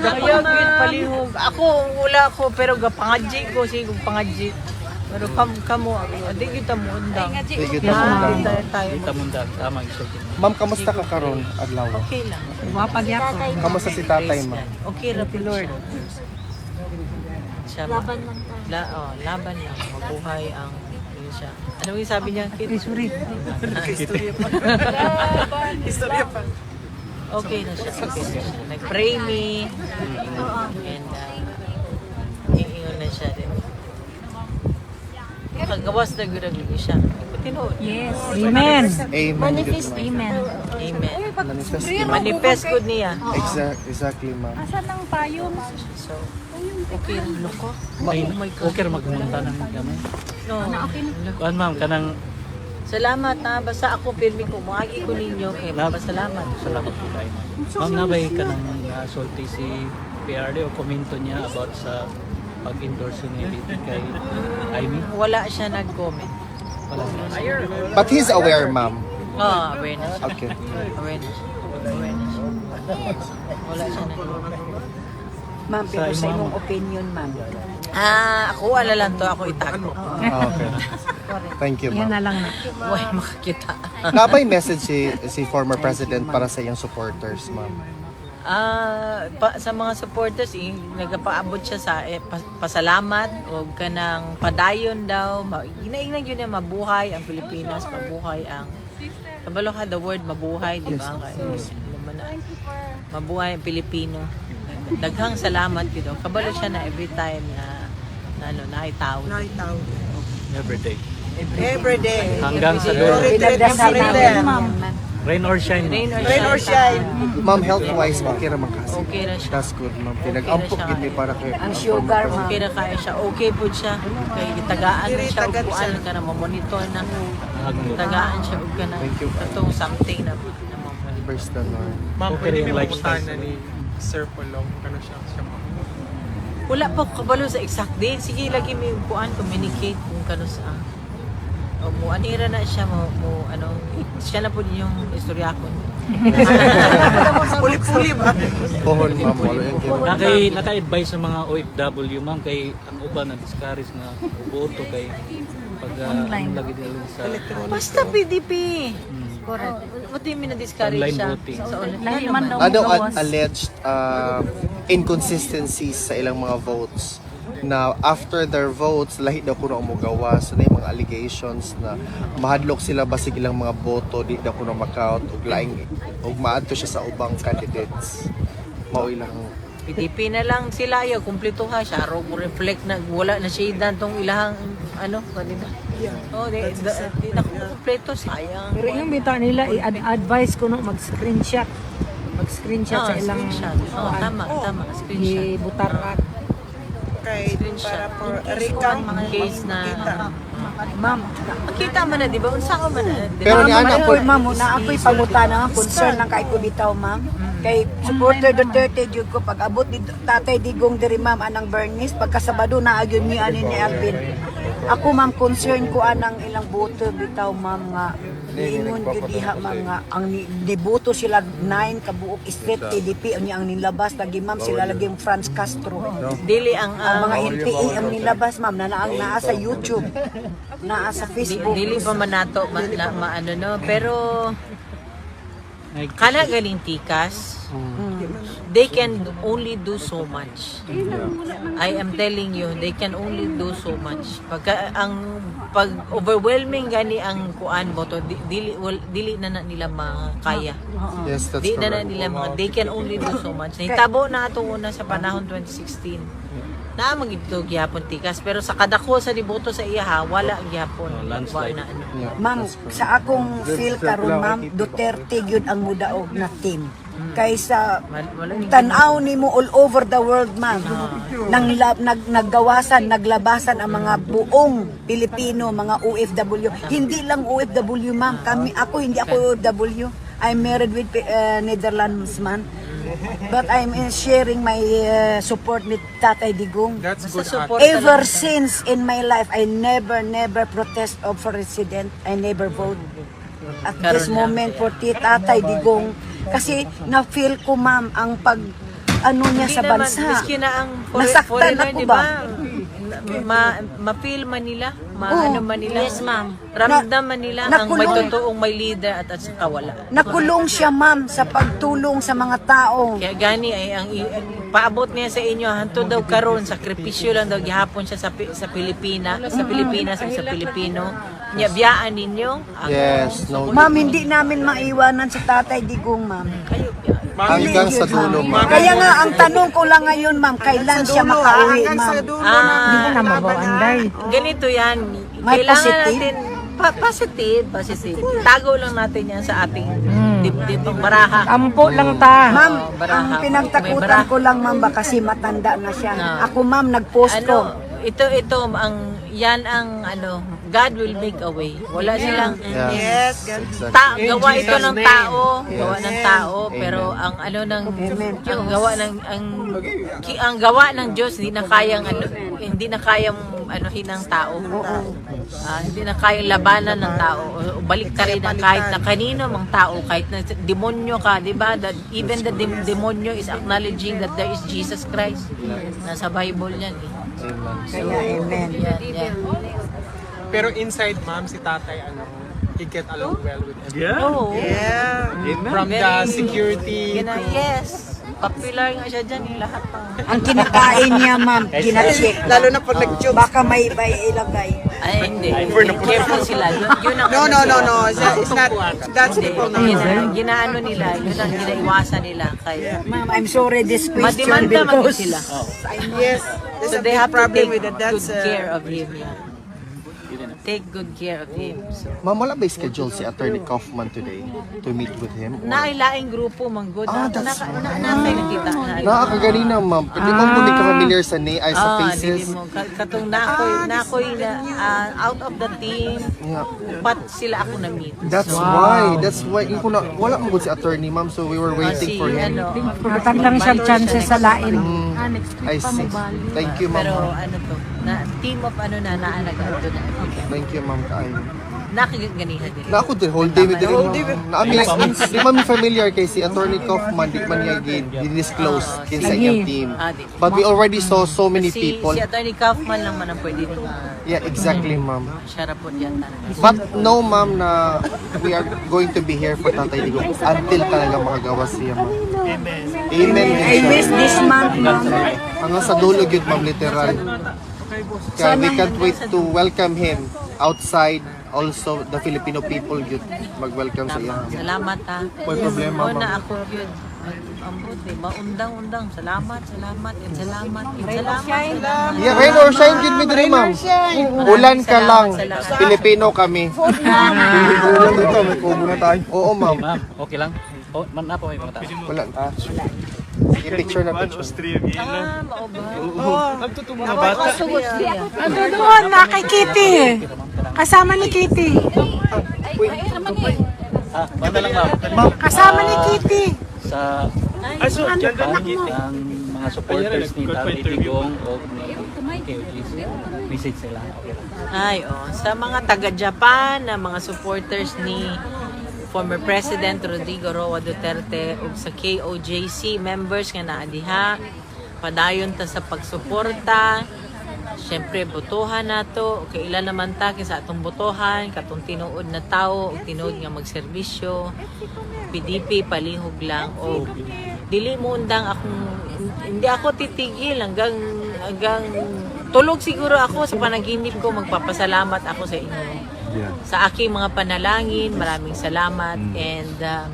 Ayaw gid palihog. Ako wala ko pero gapangadji ko sige pangadji. Pero kam kamo adi kita mo undang. Sige, Ya, tama. tayo tayo. Kita munda, tama isa. Ma'am, kamusta ka karon adlaw? Okay lang. Kamusta si tatay, ma'am? Okay ra Lord. Siya, laban lang La, oh, laban lang. Mabuhay ang siya. Ano yung sabi niya? Isuri. Istorya pa. Istorya pa. Okay na siya. Okay na siya. Nag-pray me. And uh, iingon na siya din. Kagawas na gura siya. Yes. Amen. Good, ma'am. Amen. Amen. Manifest. Manifest good niya. Exact, exactly, ma'am. Asan ang payong? So, okay rin ko. Ay, Oh God. okay magmunta ng kami. No. Kuan ma'am kanang Salamat na. Basta ako, pirmi ko. Muagi ko ninyo. Eh, pasalamat. salamat po tayo. Ma'am nabay kanang uh, sulti si PRD o komento niya about sa pag-endorse ni Liti kay Amy. Wala siya nag-comment. Wala siya. But he's aware, ma'am. Ah, awareness. Okay. Awareness. Awareness. Wala siya nag-comment. Ma'am, pero sa imong opinion, ma'am. Ah, ako wala lang to. Ako itago. Ah, Okay. Thank you, ma'am. lang na. Huwag makakita. Napay message si si former president para sa iyong supporters, ma'am. Ah, pa, sa mga supporters, eh, nagapaabot siya sa eh, pa- pasalamat o kanang padayon daw. Ma, Ginaingnan yun na mabuhay ang Pilipinas, mabuhay ang Kabalo ka the word mabuhay, di ba? Kaya, alam mo na, mabuhay ang Pilipino. Daghang salamat gito. Kabalo siya na every time na na ano, naitaw. Every day. Every day. Hanggang sa dulo. Rain or shine. ma'am. Rain or Rain or shine. shine. Ma'am, health-wise, okay raman kasi. Okay na siya. That's good, ma'am. Pinag-ampok siya. gid para kay Ang sugar, ma'am. Okay na kaya siya. Okay po siya. Kay tagaan na siya. Tagad Upuan siya. ka na mamonitor na. Hagmo. Tagaan siya. Huwag ka na. Thank you. Itong something na, na mamonitor. Praise the Lord. Ma'am, Okay pwede may mapuntahan na ni Sir Polong. Ano siya? siya ma'am. Wala pa ko kabalo sa exact date. Sige, lagi may kuan communicate kung kano sa o mo anira na siya mo, mo ano siya na po yung istorya ko. Puli-puli ba? Pohon, ma'am. Wala yung. Nakay naka-advise sa mga OFW ma'am kay ang uban na discourage na boto kay pag uh, lagi nila sa Basta PDP. Hmm. Correct. What do you mean na discourage Online siya? voting. Sa online. Lahi Ano man naman? daw Ano gawas. at alleged uh, inconsistencies sa ilang mga votes na after their votes lahi daw kuno ang mogawas na yung mga allegations na mahadlok sila basig ilang mga boto di daw kuno makount ug laing ug maadto siya sa ubang candidates mao ilang PDP na lang sila ya kumpleto ha siya mo reflect na wala na shade tong ilahang ano kanina. Oh, di, di, di na kumpleto sayang. Pero yung bita nila, i-advise ko no mag-screenshot. Mag-screenshot sa Ah, ilang screenshot. Oh, tama, tama, screenshot. i-butar at Kay Screenshot. para for recount mga case na. Ma'am, Makita man na, di ba? Unsa ka man na. di Pero ni ana po- ma'am, na ako'y pangutana nga, concern lang kay ko bitaw, ma'am. Kay supporter Duterte jud ko pag abot di Tatay Digong diri ma'am anang Bernice pagkasabado na agyon ni ani ni Alvin. Ako ma'am concern ko anang ilang boto bitaw ma'am nga Ingon gyud diha ma'am nga ang ni, niboto sila nine kabuok street TDP ang ang nilabas. Lagi ma'am sila lagi yung Franz Castro. Dili ang Ang mga NPA ang nilabas ma'am na naang naa sa YouTube, naa sa Facebook. dili pa man nato ma, na, maano no, pero kana galing tikas. They can only do so much. I am telling you, they can only do so much. Pagka ang pag overwhelming gani ang kuan mo to, di- dili wal- dili na na nila makaya. yes that's Di na na nila mga, they can only do so much. Nahitabo na ito una sa panahon 2016. Na magito gyapon tikas pero sa kadako sa diboto sa iya ha, wala gyapon. Landslide. Wala na ano. Yeah, Ma'am, sa akong feel karon ma'am, Duterte gyud ang mudaog na team. Kaysa Wala ni tanaw nimo all over the world ma'am. Nang la- nag naggawasan, naglabasan ang mga buong Pilipino, mga OFW. Hindi lang OFW ma'am, kami ako hindi ako OFW. I'm married with uh, Netherlands man. But I'm uh, sharing my uh, support with Tatay Digong. That's good. support. Ever since in my life, I never, never protest of for resident. I never vote. At this moment, for Tatay Digong. Kasi na-feel ko, ma'am, ang pag ano niya Hindi sa naman, bansa. Miski na ang for, Nasaktan foreigner, ako di ba? ba? Ma, ma-feel man nila, ma, Oo. ano man nila. Yes, ma'am. Ramdaman nila ang may nakulong. totoong may leader at at saka wala. Nakulong siya, ma'am, sa pagtulong sa mga tao. Kaya gani ay ang i- paabot niya sa inyo hanto daw karon sakripisyo lang daw gihapon siya sa Pi- sa Pilipinas, sa Pilipinas o sa Pilipino. Nya biyaan ninyo. ang- Yes, no. Ma'am, hindi namin maiwanan sa tatay digong, ma'am. Kayo. Hanggang sa dulo, ma'am. Kaya nga, ang tanong ko lang ngayon, ma'am, kailan siya makauwi, ma'am? Ah, Hindi ko na mabawanday. Ganito yan. May Kailangan positive? natin pa- positive, positive. Tago lang natin yan sa ating dibdib ng baraha. Ampo lang ta. Ma'am, baraha. ang May pinagtakutan baraha. ko lang, ma'am, ba kasi matanda na siya. Ah. Ako, ma'am, nag-post ko. Ano, ito ito ang yan ang ano, God will make a way. Wala silang Yeah. Yes, ganun. Exactly. ta, gawa ito ng tao, gawa ng tao, Amen. pero ang ano ng ang gawa ng ang ki- ang gawa ng Diyos hindi na kayang ano, hindi na kayang anuhin ng tao. Ah, hindi na kayang labanan ng tao. O, Balik ka rin na kahit na kanino mang tao, kahit na demonyo ka, di ba? That even the dem- demonyo is acknowledging that there is Jesus Christ. Nasa Bible yan eh. Amen. Kaya, amen. Pero inside, ma'am, si tatay, ano, he get along well with everyone. Oh, Yeah. From the security. Gina, yes. Popular nga siya dyan, yung lahat ng... Ang kinakain niya, ma'am, kinacheck. Lalo na pag nag-joke. Baka may may ilagay. Ay, hindi. Careful sila. Yun, yun ang... No, no, no, no. It's not, it's not that's Hindi. people no. Gina, ginaano nila. Yun ang ginaiwasan nila. Kaya, Ma'am, I'm sorry this question madimanda man because sila. Yes. There's So a they big have to problem take with that. good That's uh, care of him. Yeah. Take good care of him. So, Ma'am, wala ba schedule si Attorney Kaufman today to meet with him? Or- nailaing grupo, manggod. Ah, Na, na, that's na, na, na, nakita na. Nakakaganina, ma'am. Hindi mo hindi ka familiar sa ni ay sa Ah, faces. dili mo. Ka- Katong nakoy, nakoy na ah, out of the team, Yeah. upat sila ako na meet. That's why. That's why. Yung kuna, wala mo si attorney, ma'am. So we were waiting for him. Ano, Matag lang siya chances sa lain. I see. Thank you, Pero ma'am. ano to, na team of ano na naanag ito na. Thank you, ma'am. Kaayo. Nakaganihan din. Na ako din, whole day with him. Na ami, di man mi familiar kay si Attorney Kaufman, di man niya gi-disclose kin sa iyang team. Ah, di. But we already saw so many Si, people. si Attorney Kaufman lang man ang pwede uh, Yeah, exactly, ma'am. siya po yata. But no, ma'am, na we are going to be here for Tatay Digong until talaga makagawa siya, ma'am. Amen. Amen. I miss this month, ma'am. Hanggang sa dulo yun, ma'am, literal. Kaya we can't wait to welcome him outside. Also, the Filipino people yun, mag-welcome sa iya. Salamat ha. May problema, Oo ma'am. na ako yun. Ang buti, maundang-undang. Salamat, salamat, and salamat, and salamat. Yeah, rain or shine yun, midri, ma'am. Ulan ka lang. Filipino kami. Ulan dito, may kubo na tayo. Oo, ma'am. Ma'am, okay lang? Oh, man na po may mga tao. Wala. Ah, Sige, picture na picture. Ah, maoba. Ando doon, na kay Kitty. Kasama ni Kitty. Ah, banda lang ma'am. Kasama ni Kitty. Sa ang mga supporters ni Tatay Digong o ni KOGC, message sila. Okay lang. Ay, oh. Sa mga taga-Japan, na mga supporters ni former President Rodrigo Roa Duterte ug sa KOJC members nga naa diha padayon ta sa pagsuporta Siyempre, botohan nato. Kaila naman ta sa atong botohan, katong tinuod na tao, ug tinuod nga magserbisyo. PDP, palihog lang. O, dili mo undang akong, hindi ako titigil hanggang, hanggang, tulog siguro ako sa panaginip ko, magpapasalamat ako sa inyo. Sa aking mga panalangin, maraming salamat. And, um,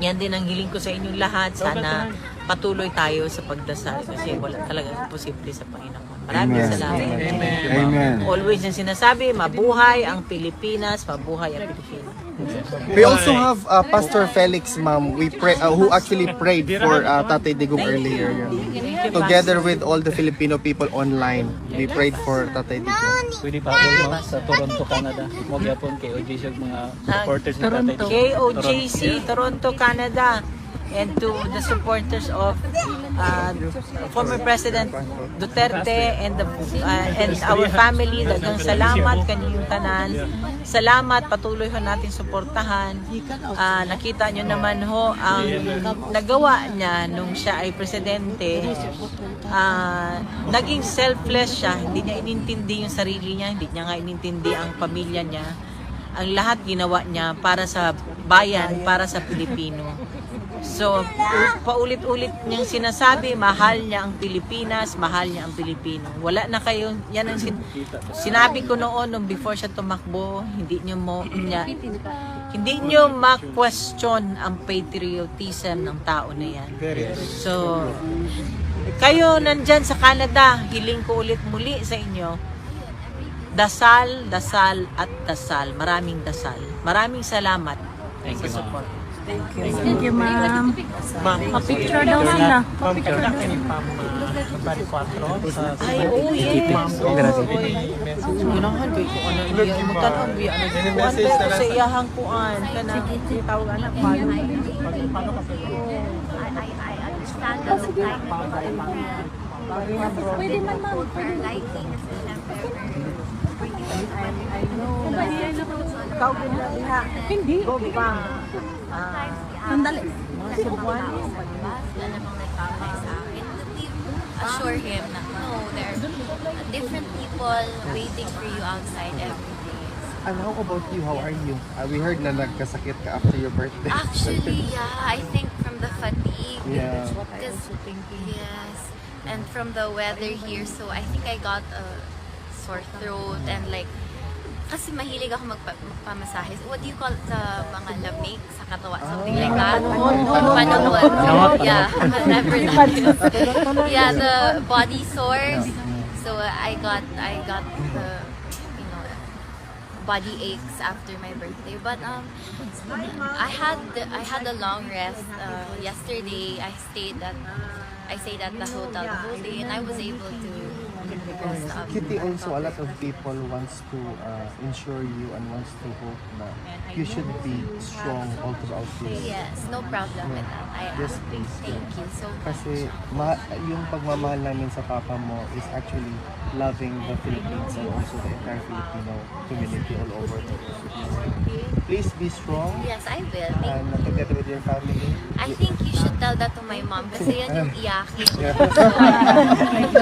yan din ang hiling ko sa inyong lahat. Sana patuloy tayo sa pagdasal kasi wala talaga posible sa Panginoon. Maraming salamat. Amen. Always yung sinasabi, mabuhay ang Pilipinas, mabuhay ang Pilipinas. We also have uh, Pastor Felix, ma'am, we pray, uh, who actually prayed for uh, Tatay Digong earlier. yeah. Together with all the Filipino people online, we prayed for Tatay Digong. Pwede pa ako sa Toronto, Canada. Huwag yapon KOGC yung mga supporters ni Tatay Digong. KOJC, Toronto, Canada. And to the supporters of uh, former President Duterte and the uh, and our family daghang salamat kaninyong tanan. Salamat patuloy ho natin suportahan. Ah, nakita nyo naman ho ang nagawa niya nung siya ay presidente. Ah, naging selfless siya. Hindi niya inintindi yung sarili niya hindi niya nga inintindi ang pamilya niya. Ang lahat ginawa niya para sa bayan para sa Pilipino So, paulit-ulit niyang sinasabi, mahal niya ang Pilipinas, mahal niya ang Pilipino. Wala na kayo, yan ang sin- sinabi ko noon, nung before siya tumakbo, hindi niyo mo, niya, hindi niyo ma-question ang patriotism ng tao na yan. So, kayo nandyan sa Canada, hiling ko ulit muli sa inyo, dasal, dasal at dasal. Maraming dasal. Maraming salamat Thank sa you, ma'am. Thank you, ma'am. Ma'am, Pa-picture daw sila. ma'am, kaya ni Pam Bari 4 sa Ay, oh yes. Ma'am, Oh, oy. Ganahan kay ko ano biya ano message na ko sa lang. iyahang kuan kana tawag anak palo. Pwede man ma'am, pwede lighting. Ikaw gina diha. Hindi. Go pa. Ah, Sandali. mga subuan. Assure him na no, there are different people waiting for you outside every day. And how about you? How are you? Uh, we heard na nagkasakit ka after your birthday. Actually, yeah, I think from the fatigue. Yeah. Because, yes. And from the weather here, so I think I got a sore throat and like, kasi mahilig ako magpa- magpamasahe. What do you call it? Sa mga lamig sa katawan? Something like that. Panahon. Yeah. Never it. Yeah, the body sores. So I got, I got the, you know, body aches after my birthday. But um, I had I had a long rest. Uh, yesterday, I stayed at I stayed at the hotel the whole day, and I was able to rest up. Kitty also a lot of people wants to uh, ensure you and wants to hope na you should be strong all throughout this. Yes, no problem with that. I Yes, please. Thank you so much. Kasi ma yung pagmamahal namin sa papa mo is actually loving the Philippines and also the entire Filipino community all over. Please be strong Yes, I will. Thank and together with your family. I think you should tell that to my mom kasi yan yung iyakin. Yeah.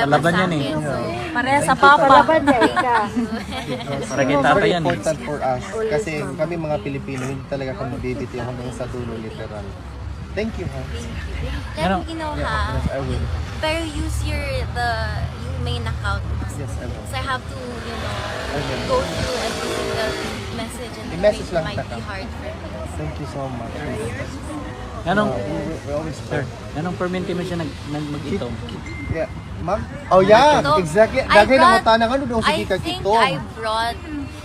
Ako walang problema Laban sa yan eh. akin. So, Pareha sa papa. Para kay It's tatay very yan eh. important for us kasi kami mga Pilipino hindi talaga kami bibitiw hanggang sa dulo literal. Thank you, ha? let me know ha. Yes, I will. Pero use your, the, yung main account mo. Yes, I will. So I have to, you know, go through every single message and I-message it lang might kita. be hard for me. Thank you so much. Anong, we, always sir, anong perminti mo siya nag, nag mag-itom? Yeah. Ma'am? Oh, yeah. Ito, Exactly. I Dagay na brought- mo tanang ano daw I sige ka think kito. I brought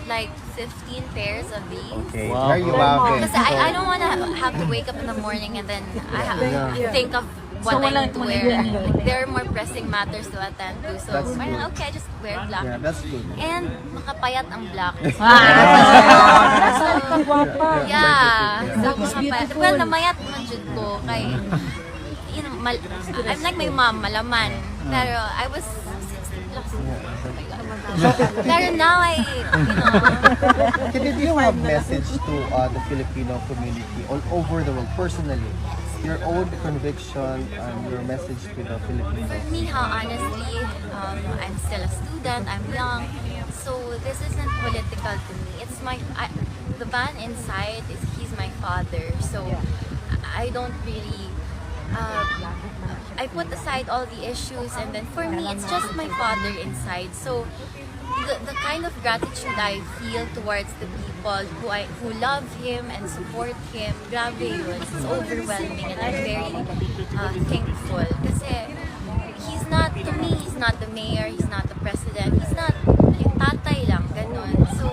like 15 pairs of these. Okay. Wow. There you have it. Kasi I, I don't want to have to wake up in the morning and then I have think of what I need to wear. Like, there are more pressing matters to attend to. So, That's parang, good. okay, I just wear black. Yeah, that's good. And makapayat ang black. Ah, so, Yeah. yeah. So, makapayat. Well, namayat man jud ko kay you know, mal I'm like my mom, malaman. Pero I was 16 plus. Oh my God. Pero now I, you know, Can you have message to uh, the Filipino community all over the world personally? Your own conviction and your message to the. For me, how honestly, um, I'm still a student, I'm young, so this isn't political to me. It's my, I, the man inside is, he's my father, so I don't really, uh, I put aside all the issues and then for me, it's just my father inside. So the, the kind of gratitude I feel towards the people who I who love him and support him, grabe yun. It's overwhelming and I'm very uh, thankful. Kasi he's not, to me, he's not the mayor, he's not the president, he's not, yung tatay lang, ganun. So,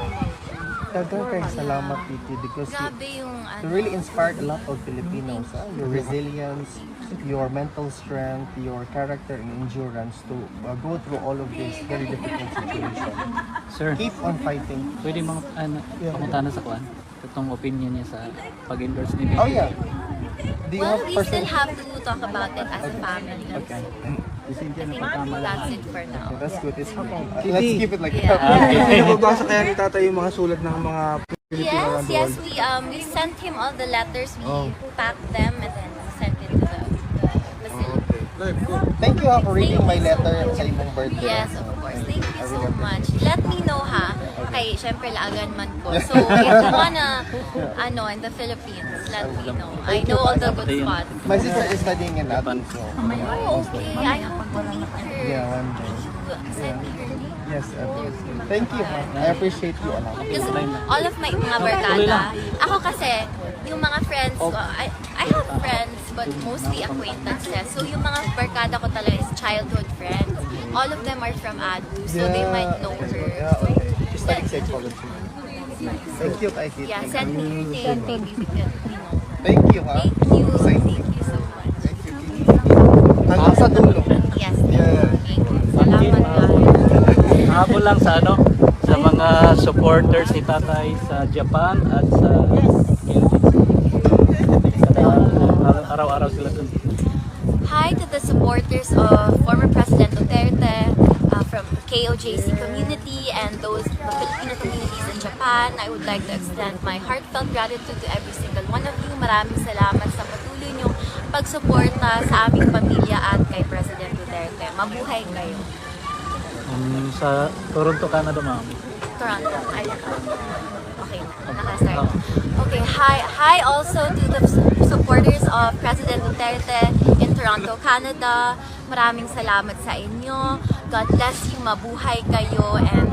Dagan kay salamat, Titi, because you, grabe yung you ano. really inspired a lot of Filipinos. ah. Your resilience, your mental strength, your character and endurance to uh, go through all of this very difficult situation. Sir, Keep on fighting. pwede mga ano, pamunta na sa kuan? Itong opinion niya sa pag-endorse ni Oh yeah. Do you Well, have we person- still have to talk about it as a family. Okay. That's it for now. That's good. It's okay. let's keep it like Yeah. that. Nababasa kaya ni tatay yung mga sulat ng mga Pilipino Yes, yes, we um we sent him all the letters. We Oh. packed them and then sent it to the, the facility. Thank you ha, for reading my letter sa imong birthday. Yes, of you so much. Let me know ha. Okay, syempre laagan man ko. So if you wanna, ano, in the Philippines, let me know. I know all the good spots. My sister is studying in Latin, so Oh, okay. I hope to meet her. yeah, one day. You send me her name. Yes, uh, thank you. ha. I appreciate you a lot. Kasi all of my mga barkada, ako kasi, yung mga friends ko, I, I have friends, but mostly acquaintances. So yung mga barkada ko talaga is childhood friends. All of them are from ADU, so they might know her. Yeah, okay. She's studying psychology. Thank you, Kay Kit. Yeah, send me her name, can, you. Thank you, ha. Thank you, Thank thank you so much. Thank you, Kit. Hanggang sa dulo. Yes, Yeah. thank you. Salamat guys. Habol lang sa ano, sa mga supporters ni tatay sa Japan at sa Kada araw-araw sila dun. Hi to the supporters of former President Duterte uh, from KOJC community and those the Filipino communities in Japan. I would like to extend my heartfelt gratitude to every single one of you. Maraming salamat sa patuloy niyong pagsuporta sa aming pamilya at kay President Duterte. Mabuhay kayo. Um, sa Toronto, Canada, ma'am. Toronto. Ay, okay, nakastart. Okay, hi, hi also to the supporters of President Duterte in Toronto, Canada. Maraming salamat sa inyo. God bless you, mabuhay kayo, and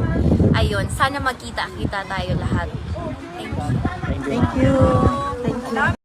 ayun, sana magkita-kita tayo lahat. Thank you. Thank you. Thank you.